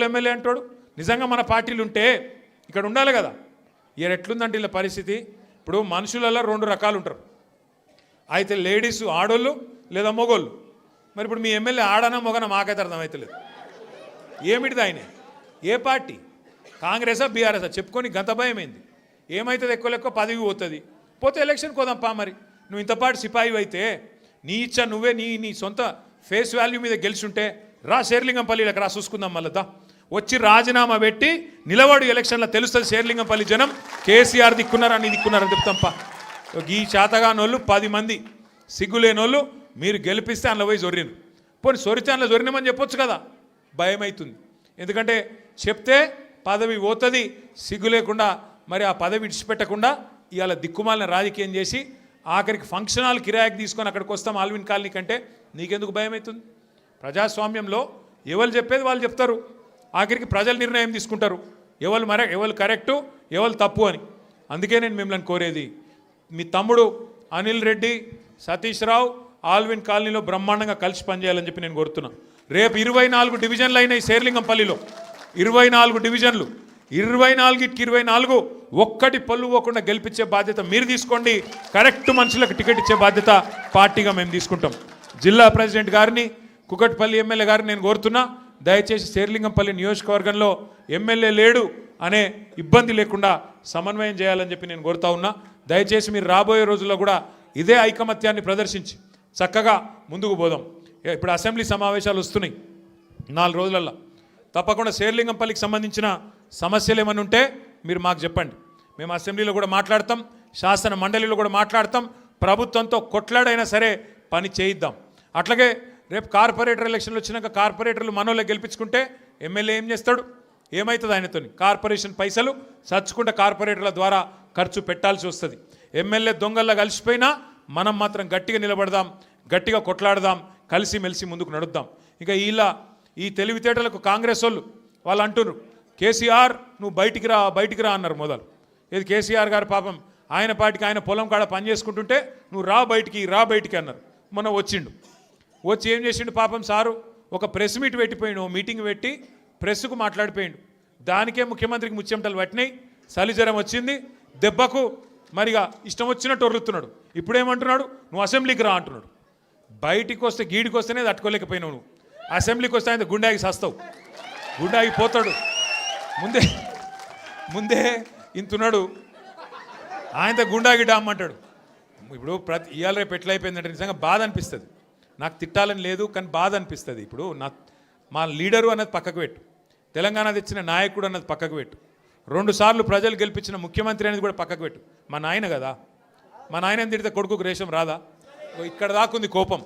MLA అంటాడు. నిజంగా మన పార్టీలు ఉంటే ఇక్కడ ఉండాలి కదా. ఈయన ఎట్లుందంటే ఇలా పరిస్థితి? ఇప్పుడు మనుషులలో రెండు రకాలు ఉంటారు. అయితే లేడీస్ ఆడోళ్ళు లేదా మొగోళ్ళు. మరి ఇప్పుడు మీ ఎమ్మెల్యే ఆడనా మొగనా మాకైతే అర్థమవుతలేదు ఏమిటిది ఆయన? ఏ పార్టీ? కాంగ్రెసా బీఆర్ఎసా? చెప్పుకొని గంత భయమైంది. ఏమవుతుంది ఎక్కువ ఎక్కువ పదవి పోతుంది. పోతే ఎలక్షన్ కోదాంపా మరి. నువ్వు ఇంతపాటు సిపాయి అయితే నీ ఇచ్చ నువ్వే నీ నీ సొంత ఫేస్ వాల్యూ మీద గెలిచుంటే రా శేర్లింగంపల్లిలకు రా చూసుకుందాం మళ్ళీ వచ్చి రాజీనామా పెట్టి నిలబడు ఎలక్షన్లో తెలుస్తుంది శేర్లింగంపల్లి జనం కేసీఆర్ దిక్కున్నారా అని దిక్కున్నారని చెప్తాంప ఈ చేతగానోళ్ళు పది మంది సిగ్గులేనోళ్ళు మీరు గెలిపిస్తే అందులో పోయి జొర్రిను పోనీ సొరితే అందులో జొరినామని చెప్పొచ్చు కదా భయం అవుతుంది ఎందుకంటే చెప్తే పదవి పోతుంది సిగ్గు లేకుండా మరి ఆ పదవి విడిచిపెట్టకుండా ఇవాళ దిక్కుమాలిన రాజకీయం చేసి ఆఖరికి ఫంక్షన్ హాల్ కిరాయికి తీసుకొని అక్కడికి వస్తాం ఆల్విన్ కాలనీ కంటే నీకెందుకు భయం అవుతుంది ప్రజాస్వామ్యంలో ఎవరు చెప్పేది వాళ్ళు చెప్తారు. ఆఖరికి ప్రజలు నిర్ణయం తీసుకుంటారు. ఎవరు మర ఎవరు కరెక్టు ఎవరు తప్పు అని. అందుకే నేను మిమ్మల్ని కోరేది మీ తమ్ముడు అనిల్ రెడ్డి సతీష్ రావు ఆల్విన్ కాలనీలో బ్రహ్మాండంగా కలిసి పనిచేయాలని చెప్పి నేను కోరుతున్నా. రేపు ఇరవై నాలుగు డివిజన్లు అయినాయి శేర్లింగంపల్లిలో. ఇరవై నాలుగు డివిజన్లు. ఇరవై నాలుగుకి ఇరవై నాలుగు ఒక్కటి పళ్ళు పోకుండా గెలిపించే బాధ్యత మీరు తీసుకోండి. కరెక్ట్ మనుషులకు టికెట్ ఇచ్చే బాధ్యత పార్టీగా మేము తీసుకుంటాం. జిల్లా ప్రెసిడెంట్ గారిని కుకట్పల్లి ఎమ్మెల్యే గారిని నేను కోరుతున్నా. దయచేసి శేర్లింగంపల్లి నియోజకవర్గంలో ఎమ్మెల్యే లేడు అనే ఇబ్బంది లేకుండా సమన్వయం చేయాలని చెప్పి నేను కోరుతా ఉన్నా. దయచేసి మీరు రాబోయే రోజుల్లో కూడా ఇదే ఐకమత్యాన్ని ప్రదర్శించి చక్కగా ముందుకు పోదాం. ఇప్పుడు అసెంబ్లీ సమావేశాలు వస్తున్నాయి. నాలుగు రోజులల్లో. తప్పకుండా శేర్లింగంపల్లికి సంబంధించిన సమస్యలు ఏమైనా ఉంటే మీరు మాకు చెప్పండి. మేము అసెంబ్లీలో కూడా మాట్లాడతాం శాసన మండలిలో కూడా మాట్లాడతాం ప్రభుత్వంతో కొట్లాడైనా సరే పని చేయిద్దాం. అట్లాగే రేపు కార్పొరేటర్ ఎలక్షన్లు వచ్చినాక కార్పొరేటర్లు మనోళ్ళకి గెలిపించుకుంటే ఎమ్మెల్యే ఏం చేస్తాడు? ఏమవుతుంది ఆయనతో కార్పొరేషన్ పైసలు చచ్చుకుంటే కార్పొరేటర్ల ద్వారా ఖర్చు పెట్టాల్సి వస్తుంది. ఎమ్మెల్యే దొంగల్లా కలిసిపోయినా మనం మాత్రం గట్టిగా నిలబడదాం గట్టిగా కొట్లాడదాం కలిసి మెలిసి ముందుకు నడుద్దాం. ఇంకా ఇలా ఈ తెలివితేటలకు కాంగ్రెస్ వాళ్ళు వాళ్ళు అంటున్నారు కేసీఆర్ నువ్వు బయటికి రా బయటికి రా అన్నారు మొదలు. ఇది కేసీఆర్ గారు పాపం ఆయన పాటికి ఆయన పొలం కాడ పని చేసుకుంటుంటే నువ్వు రా బయటికి రా బయటికి అన్నారు. మొన్న వచ్చిండు. వచ్చి ఏం చేసిండు పాపం సారు? ఒక ప్రెస్ మీట్ పెట్టిపోయిండు ఓ మీటింగ్ పెట్టి ప్రెస్కు మాట్లాడిపోయిండు. దానికే ముఖ్యమంత్రికి ముచ్చెమటలు పట్టినాయి. చలిజ్వరం వచ్చింది. దెబ్బకు మరిగా ఇష్టం వచ్చినట్టు ఒర్రుతున్నాడు. ఇప్పుడేమంటున్నాడు? నువ్వు అసెంబ్లీకి రా అంటున్నాడు. బయటికి వస్తే గీడికి వస్తేనే తట్టుకోలేకపోయినావు నువ్వు. అసెంబ్లీకి వస్తే ఆయన గుండాగి సస్తావు. గుండాగి పోతాడు. ముందే ముందే ఇంతున్నాడు. ఆయనతో గుండాగి డామ్ అంటాడు. ఇప్పుడు ప్రతి ఇవాళ రేపు ఎట్లయిపోయిందంటే నిజంగా బాధ అనిపిస్తుంది. నాకు తిట్టాలని లేదు కానీ బాధ అనిపిస్తుంది. ఇప్పుడు నా మా లీడరు అన్నది పక్కకు పెట్టు. తెలంగాణ తెచ్చిన నాయకుడు అన్నది పక్కకు పెట్టు. రెండు సార్లు ప్రజలు గెలిపించిన ముఖ్యమంత్రి అనేది కూడా పక్కకు పెట్టు. మా నాయన కదా. మా నాయన తిడితే కొడుకుకు రేషం రాదా? ఇక్కడ దాకుంది కోపం.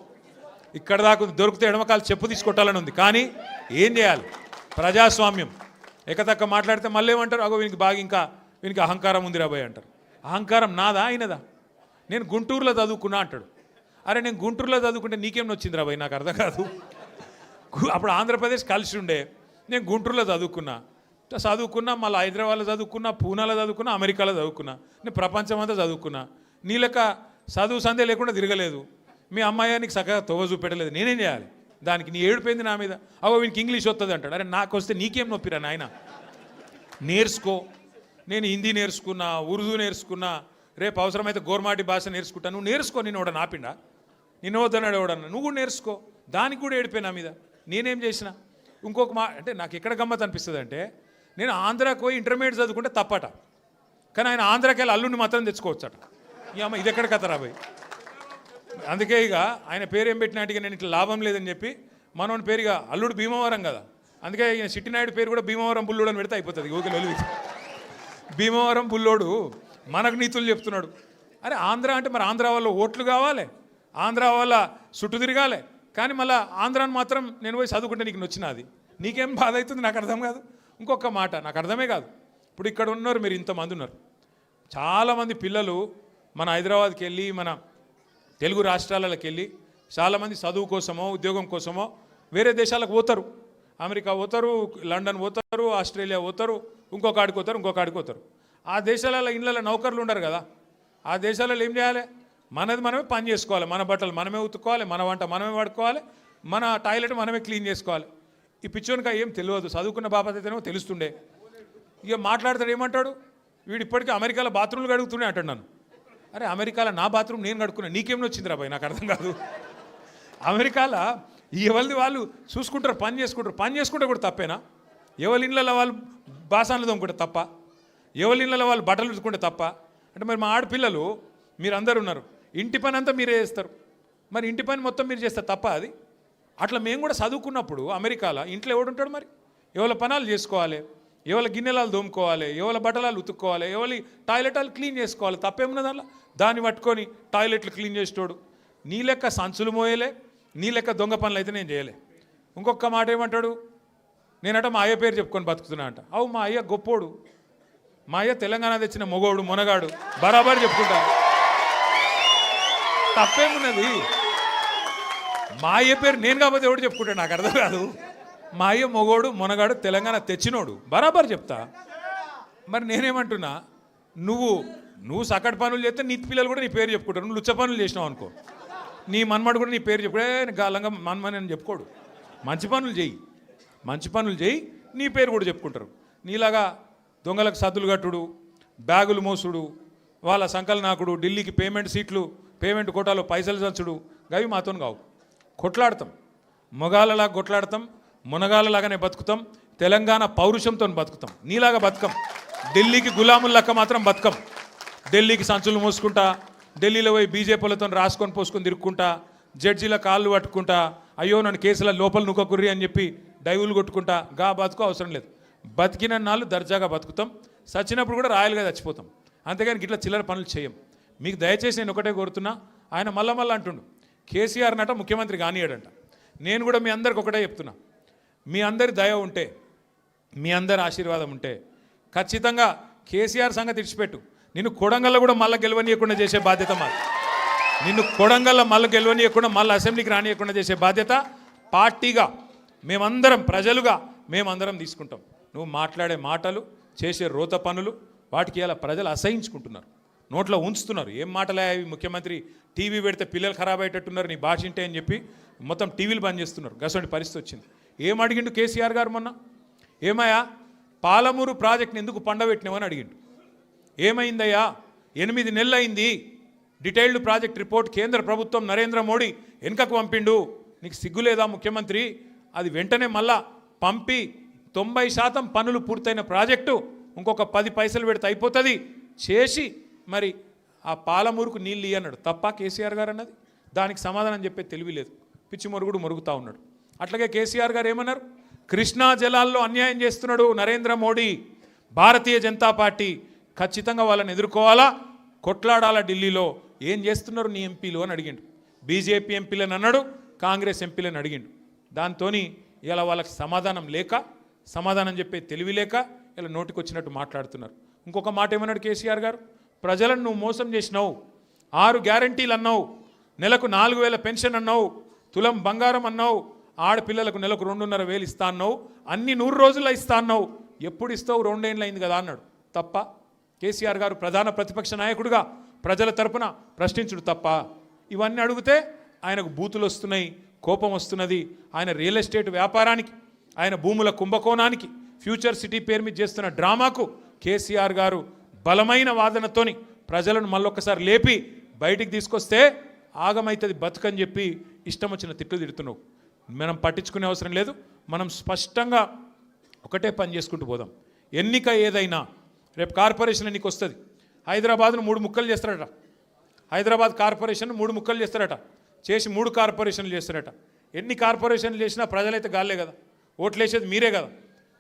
ఇక్కడ దాకుంది దొరికితే ఎడమకాలు చెప్పు తీసుకొట్టాలని ఉంది. కానీ ఏం చేయాలి? ప్రజాస్వామ్యం. ఎకతక్క మాట్లాడితే మళ్ళీ ఏమంటారు? అగో వీనికి బాగా ఇంకా వీనికి అహంకారం ఉంది రాబోయ్ అంటారు. అహంకారం నాదా అయినదా నేను గుంటూరులో చదువుకున్నా అంటాడు. అరే నేను గుంటూరులో చదువుకుంటే నీకేం వచ్చింది రాబోయ్ నాకు అర్థం కాదు. అప్పుడు ఆంధ్రప్రదేశ్ కలిసి ఉండే. నేను గుంటూరులో చదువుకున్నా. చదువుకున్నా మళ్ళీ హైదరాబాద్లో చదువుకున్నా పూనాలో చదువుకున్నా అమెరికాలో చదువుకున్నా. నేను ప్రపంచం అంతా చదువుకున్నా. నీ లెక్క చదువు సందే లేకుండా తిరగలేదు. మీ అమ్మాయి నీకు చక్కగా తొవ్వ చూపెట్టలేదు. నేనేం చేయాలి? దానికి నీ ఏడిపోయింది నా మీద? అవో వీనికి ఇంగ్లీష్ వస్తుంది అంటాడు. అరే నాకు వస్తే నీకేం నొప్పిరా నాయన? నేర్చుకో. నేను హిందీ నేర్చుకున్నా ఉర్దూ నేర్చుకున్నా రేపు అవసరమైతే గోర్మాటి భాష నేర్చుకుంటా. నువ్వు నేర్చుకో నేను ఎవడ నాపిండా నిన్ను వద్దన్నాడు ఎవడన్నా? నువ్వు కూడా నేర్చుకో. దానికి కూడా ఏడిపోయి నా మీద. నేనేం చేసిన? ఇంకొక మా అంటే నాకు ఎక్కడ గమ్మత్ అనిపిస్తుంది అంటే నేను ఆంధ్రాకి పోయి ఇంటర్మీడియట్ చదువుకుంటే తప్పట. కానీ ఆయన ఆంధ్రాకి వెళ్ళి అల్లుడిని మాత్రం తెచ్చుకోవచ్చట. ఈ అమ్మ ఇది ఎక్కడ కథ రాబోయ్ అందుకే ఇక ఆయన పేరు ఏం పెట్టినట్టుగా నేను ఇట్లా లాభం లేదని చెప్పి మనోని పేరు ఇక అల్లుడు భీమవరం కదా. అందుకే ఈయన సిట్టినాయుడు పేరు కూడా భీమవరం బుల్లుడు అని పెడితే అయిపోతుంది. ఓకే లొలివి భీమవరం బుల్లోడు మనకు నీతులు చెప్తున్నాడు. అరే ఆంధ్ర అంటే మరి ఆంధ్ర వాళ్ళు ఓట్లు కావాలి? ఆంధ్ర వాళ్ళ చుట్టూ తిరగాలి. కానీ మళ్ళీ ఆంధ్రాని మాత్రం నేను పోయి చదువుకుంటే నీకు నచ్చినది నీకేం బాధ అవుతుంది నాకు అర్థం కాదు. ఇంకొక మాట నాకు అర్థమే కాదు. ఇప్పుడు ఇక్కడ ఉన్నారు మీరు ఇంతమంది ఉన్నారు. చాలామంది పిల్లలు మన హైదరాబాద్కి వెళ్ళి మన తెలుగు రాష్ట్రాలకు వెళ్ళి చాలామంది చదువు కోసమో ఉద్యోగం కోసమో వేరే దేశాలకు పోతారు. అమెరికా పోతారు లండన్ పోతారు ఆస్ట్రేలియా పోతారు ఇంకొక ఆడికి పోతారు ఇంకొక ఆడికి పోతారు. ఆ దేశాలలో ఇళ్ళలో నౌకర్లు ఉండరు కదా. ఆ దేశాలలో ఏం చేయాలి? మనది మనమే పని చేసుకోవాలి. మన బట్టలు మనమే ఉతుక్కోవాలి మన వంట మనమే పడుకోవాలి మన టాయిలెట్ మనమే క్లీన్ చేసుకోవాలి. ఈ పిచ్చోనికా ఏం తెలియదు. చదువుకున్న బాబాత్ అయితేనేమో తెలుస్తుండే. ఇక మాట్లాడతాడు ఏమంటాడు? వీడు ఇప్పటికీ అమెరికాలో బాత్రూమ్లు కడుగుతూనే అంటాడు నన్ను. అరే అమెరికాలో నా బాత్రూమ్ నేను కడుక్కున్నా. నీకేం వచ్చింది రాబాయ్ నాకు అర్థం కాదు. అమెరికాలో ఎవరిది వాళ్ళు చూసుకుంటారు పని చేసుకుంటారు. పని చేసుకుంటే కూడా తప్పేనా? ఎవరి ఇళ్ళలో వాళ్ళు బాసాన్లు తోముకుంటే తప్ప? ఎవరి ఇళ్ళలో వాళ్ళు బట్టలు ఉతుకుంటే తప్ప? అంటే మరి మా ఆడపిల్లలు మీరు అందరు ఉన్నారు ఇంటి పని అంతా మీరే చేస్తారు. మరి ఇంటి పని మొత్తం మీరు చేస్తారు తప్ప అది? అట్లా మేము కూడా చదువుకున్నప్పుడు అమెరికాలో ఇంట్లో ఎవడుంటాడు మరి? ఎవరి పనాలు చేసుకోవాలి ఎవరి గిన్నెలాలు దోముకోవాలి ఎవరి బట్టలాలు ఉతుక్కోవాలి ఎవరి టాయిలెటాలు క్లీన్ చేసుకోవాలి తప్పేమున్నది అలా దాన్ని పట్టుకొని టాయిలెట్లు క్లీన్ చేసేటోడు. నీ లెక్క సంచులు మోయలే నీ లెక్క దొంగ పనులు అయితే నేను చేయలే. ఇంకొక మాట ఏమంటాడు? నేనట మా అయ్య పేరు చెప్పుకొని బతుకుతున్నా అంట. అవు మా అయ్య గొప్పోడు. మా అయ్య తెలంగాణ తెచ్చిన మొగోడు మొనగాడు. బరాబర్ చెప్పుకుంటాడు తప్పేమున్నది? మా అయ్య పేరు నేను కాకపోతే ఎవడు చెప్పుకుంటాడు? నాకు అర్థం కాదు. మా అయ్య మొగోడు మొనగాడు తెలంగాణ తెచ్చినోడు. బరాబర్ చెప్తా. మరి నేనేమంటున్నా? నువ్వు నువ్వు సకటి పనులు చేస్తే నీ పిల్లలు కూడా నీ పేరు చెప్పుకుంటారు. నువ్వు లుచ్చ పనులు చేసినావు అనుకో. నీ మన్మడు కూడా నీ పేరు చెప్పుడే గాలంగా మన్మని అని చెప్పుకోడు. మంచి పనులు చెయ్యి మంచి పనులు చేయి నీ పేరు కూడా చెప్పుకుంటారు. నీలాగా దొంగలకు సద్దులు కట్టుడు బ్యాగులు మోసుడు వాళ్ళ సంకలనాకుడు ఢిల్లీకి పేమెంట్ సీట్లు పేమెంట్ కోటాలో పైసలు సంచుడు గవి మాతో కావు. కొట్లాడతాం. మొగాలలా కొట్లాడతాం. మునగాలలాగానే బతుకుతాం. తెలంగాణ పౌరుషంతో బతుకుతాం. నీలాగా బతకం. ఢిల్లీకి గులాములక్క మాత్రం బతకం. ఢిల్లీకి సంచులు మోసుకుంటా ఢిల్లీలో పోయి బీజేపీలతో రాసుకొని పోసుకొని తిరుక్కుంటా జడ్జీల కాళ్ళు పట్టుకుంటా అయ్యో నన్ను కేసుల లోపల నుక్కకుర్రి అని చెప్పి డైవులు కొట్టుకుంటా గా బతుకు అవసరం లేదు. బతికిన నాళ్ళు దర్జాగా బతుకుతాం. చచ్చినప్పుడు కూడా రాయలుగా చచ్చిపోతాం. అంతేగాని ఇట్లా చిల్లర పనులు చేయం. మీకు దయచేసి నేను ఒకటే కోరుతున్నా. ఆయన మళ్ళా మళ్ళీ అంటుండు. కేసీఆర్ నట ముఖ్యమంత్రి కానియాడంట. నేను కూడా మీ అందరికి ఒకటే చెప్తున్నా. మీ అందరి దయ ఉంటే మీ అందరి ఆశీర్వాదం ఉంటే ఖచ్చితంగా కేసీఆర్ సంగతి ఇడిచిపెట్టు నిన్ను కొడంగల్లో కూడా మళ్ళీ గెలవనీయకుండా చేసే బాధ్యత మాది. నిన్ను కొడంగల్లో మళ్ళీ గెలవనీయకుండా మళ్ళీ అసెంబ్లీకి రానియకుండా చేసే బాధ్యత పార్టీగా మేమందరం ప్రజలుగా మేమందరం తీసుకుంటాం. నువ్వు మాట్లాడే మాటలు చేసే రోత పనులు వాటికి ఇలా ప్రజలు అసహించుకుంటున్నారు. నోట్లో ఉంచుతున్నారు. ఏం మాటలే అవి? ముఖ్యమంత్రి టీవీ పెడితే పిల్లలు ఖరాబ్ అయ్యేటట్టున్నారు నీ భాష ఇంటే అని చెప్పి మొత్తం టీవీలు బంద్ చేస్తున్నారు. గసంటి పరిస్థితి వచ్చింది. ఏం అడిగిండు కేసీఆర్ గారు మొన్న? ఏమయ్యా? పాలమూరు ప్రాజెక్ట్ని ఎందుకు పండబెట్టినామని అడిగిండు. ఏమైందయ్యా? ఎనిమిది నెలలు అయింది డీటెయిల్డ్ ప్రాజెక్ట్ రిపోర్ట్ కేంద్ర ప్రభుత్వం నరేంద్ర మోడీ వెనుకకు పంపిండు. నీకు సిగ్గులేదా ముఖ్యమంత్రి? అది వెంటనే మళ్ళా పంపి తొంభై శాతం పనులు పూర్తయిన ప్రాజెక్టు ఇంకొక పది పైసలు పెడితే అయిపోతుంది. చేసి మరి ఆ పాలమూరుకు నీళ్ళు ఇయ్యి అన్నాడు తప్ప కేసీఆర్ గారు అన్నది దానికి సమాధానం చెప్పే తెలివి లేదు. పిచ్చి మొరుగుడు మొరుగుతా ఉన్నాడు. అట్లాగే కేసీఆర్ గారు ఏమన్నారు? కృష్ణా జలాల్లో అన్యాయం చేస్తున్నాడు నరేంద్ర మోడీ. భారతీయ జనతా పార్టీ ఖచ్చితంగా వాళ్ళని ఎదుర్కోవాలా? కొట్లాడాలా ఢిల్లీలో? ఏం చేస్తున్నారు నీ ఎంపీలు? అని అడిగిండు. బీజేపీ ఎంపీలని అన్నాడు కాంగ్రెస్ ఎంపీలని అడిగిండు. దాంతో ఇలా వాళ్ళకి సమాధానం లేక సమాధానం చెప్పే తెలివి లేక ఇలా నోటికొచ్చినట్టు మాట్లాడుతున్నారు. ఇంకొక మాట ఏమన్నాడు కేసీఆర్ గారు? ప్రజలను నువ్వు మోసం చేసినావు. ఆరు గ్యారంటీలు అన్నావు. నెలకు నాలుగు వేల పెన్షన్ అన్నావు. తులం బంగారం అన్నావు. ఆడపిల్లలకు నెలకు రెండున్నర వేలు ఇస్తా అన్నావు. అన్ని నూరు రోజుల్లో ఇస్తా అన్నావు. ఎప్పుడు ఇస్తావు? రెండేళ్ళు అయింది కదా అన్నాడు. తప్ప కేసీఆర్ గారు ప్రధాన ప్రతిపక్ష నాయకుడిగా ప్రజల తరపున ప్రశ్నించుడు తప్ప. ఇవన్నీ అడిగితే ఆయనకు బూతులు వస్తున్నాయి కోపం వస్తున్నది. ఆయన రియల్ ఎస్టేట్ వ్యాపారానికి ఆయన భూముల కుంభకోణానికి ఫ్యూచర్ సిటీ పేరు మీద చేస్తున్న డ్రామాకు కేసీఆర్ గారు బలమైన వాదనతోని ప్రజలను మళ్ళొక్కసారి లేపి బయటికి తీసుకొస్తే ఆగమైతుంది బతుకని చెప్పి ఇష్టం వచ్చిన తిట్లు తిడుతున్నావు. మనం పట్టించుకునే అవసరం లేదు. మనం స్పష్టంగా ఒకటే పని చేసుకుంటూ పోదాం. ఎన్నిక ఏదైనా రేపు కార్పొరేషన్ ఎన్నిక వస్తుంది. హైదరాబాద్ను మూడు ముక్కలు చేస్తారట. హైదరాబాద్ కార్పొరేషన్ మూడు ముక్కలు చేస్తారట. చేసి మూడు కార్పొరేషన్లు చేస్తారట. ఎన్ని కార్పొరేషన్లు చేసినా ప్రజలైతే గాలే కదా. ఓట్లు వేసేది మీరే కదా.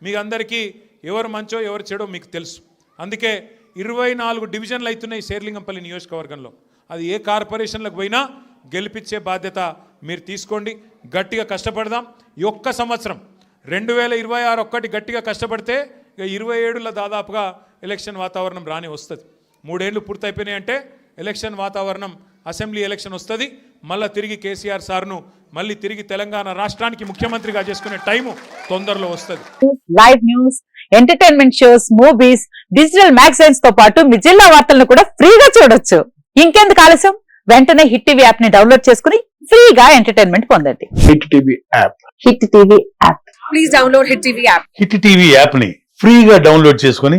మీకు అందరికీ ఎవరు మంచో ఎవరు చెడో మీకు తెలుసు. అందుకే ఇరవై నాలుగు డివిజన్లు అవుతున్నాయి శేర్లింగంపల్లి నియోజకవర్గంలో. అది ఏ కార్పొరేషన్లకు పోయినా గెలిపించే బాధ్యత మీరు తీసుకోండి. గట్టిగా కష్టపడదాం. ఈ ఒక్క సంవత్సరం రెండు వేల ఇరవై ఆరు ఒక్కటి గట్టిగా కష్టపడితే ఇక ఇరవై ఏడులో దాదాపుగా ఎలక్షన్ వాతావరణం రాని వస్తుంది. మూడేళ్ళు పూర్తయిపోయినాయి అంటే ఎలక్షన్ వాతావరణం అసెంబ్లీ ఎలక్షన్ వస్తుంది. మళ్ళీ తిరిగి కేసీఆర్ సార్ను మళ్ళీ తిరిగి తెలంగాణ రాష్ట్రానికి ముఖ్యమంత్రిగా చేసుకునే టైము తొందరలో వస్తుంది. Live news entertainment shows movies digital మ్యాగజైన్స్తో పాటు మీ జిల్లా వార్తలను కూడా ఫ్రీగా చూడొచ్చు. ఇంకెందుకు ఆలస్యం? వెంటనే హిట్ టీవీ యాప్ని డౌన్లోడ్ చేసుకుని ఫ్రీగా ఎంటర్టైన్మెంట్ పొందండి. Hit TV app Hit TV app please download Hit TV app. Hit TV యాప్ని ఫ్రీగా డౌన్లోడ్ చేసుకుని